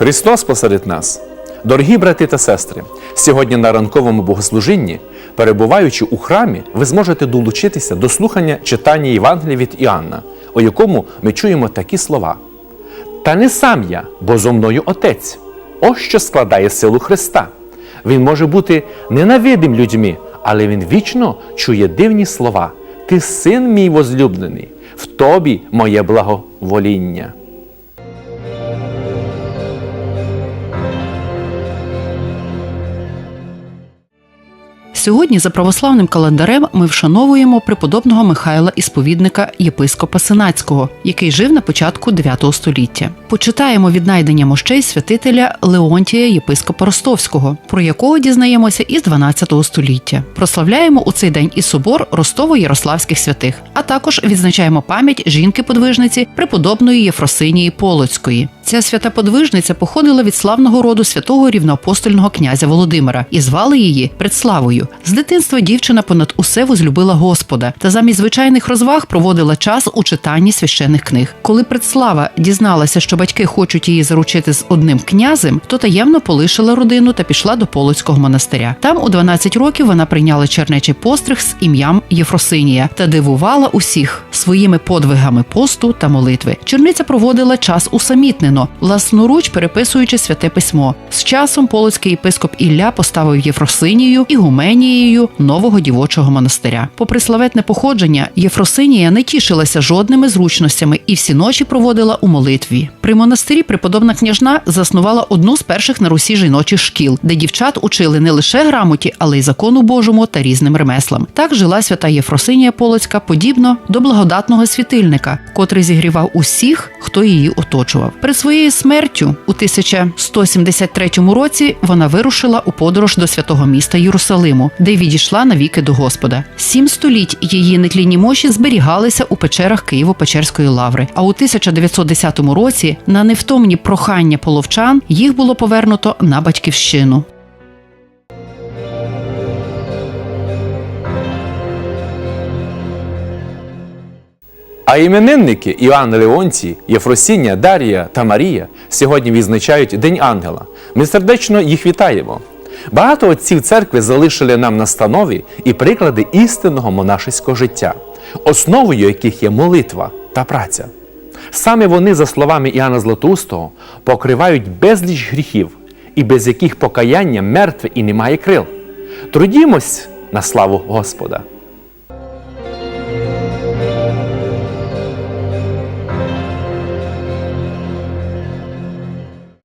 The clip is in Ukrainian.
Христос посеред нас. Дорогі брати та сестри, сьогодні на ранковому богослужінні, перебуваючи у храмі, ви зможете долучитися до слухання читання Євангелія від Іоанна, у якому ми чуємо такі слова. Та не сам я, бо зо мною Отець. Ось що складає силу Христа. Він може бути ненавидим людьми, але він вічно чує дивні слова. Ти син мій возлюблений, в тобі моє благовоління. Сьогодні за православним календарем ми вшановуємо преподобного Михайла Ісповідника єпископа Сенацького, який жив на початку 9 століття. Почитаємо віднайдення мощей святителя Леонтія єпископа Ростовського, про якого дізнаємося із 12 століття. Прославляємо у цей день і собор Ростово-Ярославських святих, а також відзначаємо пам'ять жінки-подвижниці преподобної Єфросинії Полоцької. Ця свята подвижниця походила від славного роду святого рівноапостольного князя Володимира і звали її Предславою. З дитинства дівчина понад усе возлюбила Господа та замість звичайних розваг проводила час у читанні священних книг. Коли Предслава дізналася, що батьки хочуть її заручити з одним князем, то таємно полишила родину та пішла до Полоцького монастиря. Там у 12 років вона прийняла чернечий постриг з ім'ям Єфросинія та дивувала усіх своїми подвигами посту та молитви. Черниця проводила час усамітнено, власноруч переписуючи святе письмо. З часом полоцький єпископ Ілля поставив Єфросинію і гуменією нового дівочого монастиря. Попри славетне походження, Єфросинія не тішилася жодними зручностями і всі ночі проводила у молитві. При монастирі преподобна княжна заснувала одну з перших на Русі жіночих шкіл, де дівчат учили не лише грамоті, але й закону Божому та різним ремеслам. Так жила свята Єфросинія Полоцька, подібно до благодатного світильника, котрий зігрівав усіх, хто її оточував. Перед своєю смертю у 1173 році вона вирушила у подорож до святого міста Єрусалиму, де відійшла навіки до Господа. Сім століть її нетлінні мощі зберігалися у печерах Києво-Печерської лаври. А у 1910 році на невтомні прохання половчан їх було повернуто на батьківщину. А іменинники Іоанн Леонтій, Єфросіння, Дарія та Марія сьогодні відзначають День Ангела. Ми сердечно їх вітаємо. Багато отців церкви залишили нам настанови і приклади істинного монашеського життя, основою яких є молитва та праця. Саме вони, за словами Іоанна Златоустого, покривають безліч гріхів, і без яких покаяння мертве і немає крил. Трудімось на славу Господа.